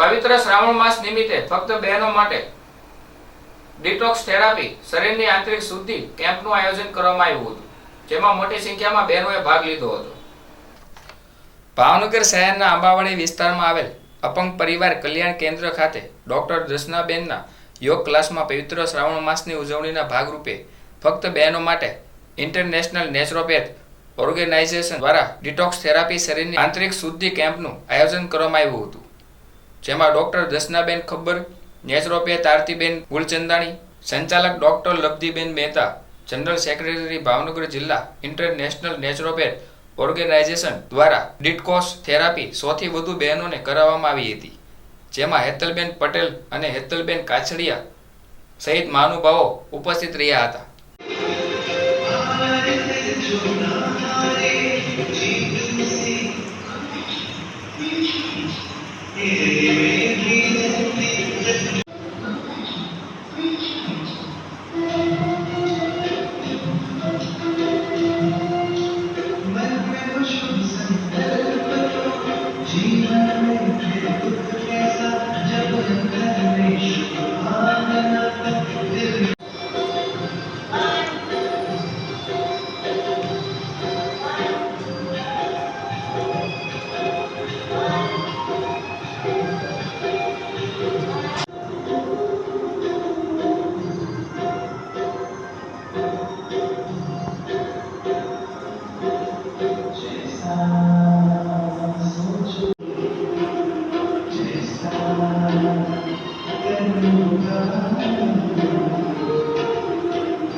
પવિત્ર શ્રાવણ માસ નિમિત્તે ફક્ત બહેનો માટે ડિટોક્સ થેરાપી શરીરની આંતરિક શુદ્ધિ કેમ્પનું આયોજન કરવામાં આવ્યું હતું, જેમાં મોટી સંખ્યામાં બહેનોએ ભાગ લીધો હતો. ભાવનગર શહેરના આંબાવાડી વિસ્તારમાં આવેલ અપંગ પરિવાર કલ્યાણ કેન્દ્ર ખાતે ડોક્ટર દર્શનાબેનના યોગ ક્લાસમાં પવિત્ર શ્રાવણ માસની ઉજવણીના ભાગરૂપે ફક્ત બહેનો માટે ઇન્ટરનેશનલ નેચરોપેથ ઓર્ગેનાઇઝેશન દ્વારા ડિટોક્સ થેરાપી શરીરની આંતરિક શુદ્ધિ કેમ્પનું આયોજન કરવામાં આવ્યું હતું. જેમાં ડોક્ટર દર્શનાબેન ખબ્બર, નેચરોપેથ આરતીબેન ગુલચંદાણી, સંચાલક doctor Labdhiben Mehta, general secretary Bhavnagar જિલ્લા ઇન્ટરનેશનલ નેચરોપેથ ઓર્ગેનાઇઝેશન દ્વારા ડિટકોસ થેરાપી સૌથી વધુ બહેનોને કરાવવામાં આવી હતી, જેમાં હેતલબેન પટેલ અને હેતલબેન કાછડિયા સહિત મહાનુભાવો ઉપસ્થિત રહ્યા હતા. Amen.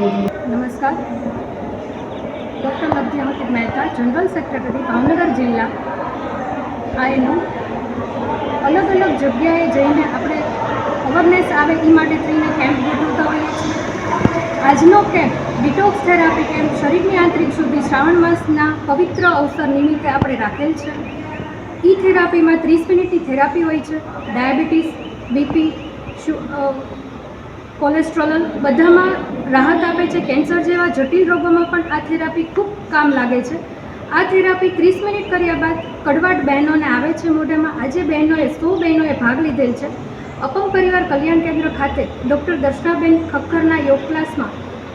નમસ્કાર. Doctor Labdhi Mehta, general secretary, Bhavnagar જિલ્લા. આઈનું અલગ અલગ જગ્યાએ જઈને આપણે અવેરનેસ આવે એ માટે થઈને કેમ્પ ગોઠવતા હોઈએ છીએ. આજનો કેમ્પ ડિટોક્સ થેરાપી કેમ્પ શરીરની આંતરિક શુદ્ધિ શ્રાવણ માસના પવિત્ર અવસર નિમિત્તે આપણે રાખેલ છે. ઈ થેરાપીમાં ત્રીસ મિનિટની થેરાપી હોય છે. ડાયાબિટીસ, બીપી કોલેસ્ટ્રોલ બધામાં રાહત આપે છે. કેન્સર જેવા જટિલ રોગોમાં પણ આ થેરાપી ખૂબ કામ લાગે છે. આ થેરાપી ત્રીસ મિનિટ કર્યા બાદ કડવાટ બહેનોને આવે છે. મોઢામાં આજે બહેનોએ, સો બહેનોએ ભાગ લીધેલ છે. અપંગ પરિવાર કલ્યાણ કેન્દ્ર ખાતે ડૉક્ટર દર્શનાબેન ખક્કરના યોગ ક્લાસમાં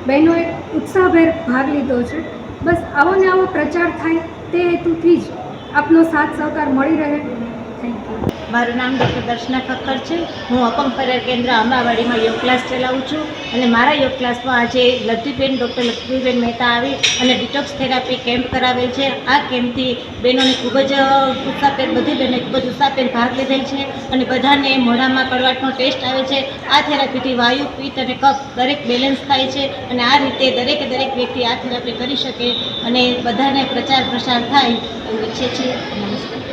બહેનોએ ઉત્સાહભેર ભાગ લીધો છે. બસ આવો ને આવો પ્રચાર થાય. તે હેતુથી જ આપનો સાથ સહકાર મળી રહે. થેન્ક યુ મારું નામ ડૉક્ટર દર્શના ખક્કર છે. હું અપંગ પરિવાર કેન્દ્ર અંબાવાડીમાં યોગ ક્લાસ ચલાવું છું અને મારા યોગ ક્લાસમાં આજે લતીબેન ડૉક્ટર લતીબેન મહેતા આવી અને ડિટોક્સ થેરાપી કેમ્પ કરાવેલ છે. આ કેમ્પથી બહેનોને ખૂબ જ ઉત્સાહભેર બધી બહેનોએ ખૂબ જ ઉત્સાહભેર ભાગ લીધેલ છે અને બધાને મોઢામાં કડવાટનો ટેસ્ટ આવે છે. આ થેરાપીથી વાયુ, પિત્ત અને કફ દરેક બેલેન્સ થાય છે અને આ રીતે દરેકે દરેક વ્યક્તિ આ થેરાપી કરી શકે અને બધાને પ્રચાર પ્રસાર થાય એવું ઈચ્છે છે. નમસ્કાર.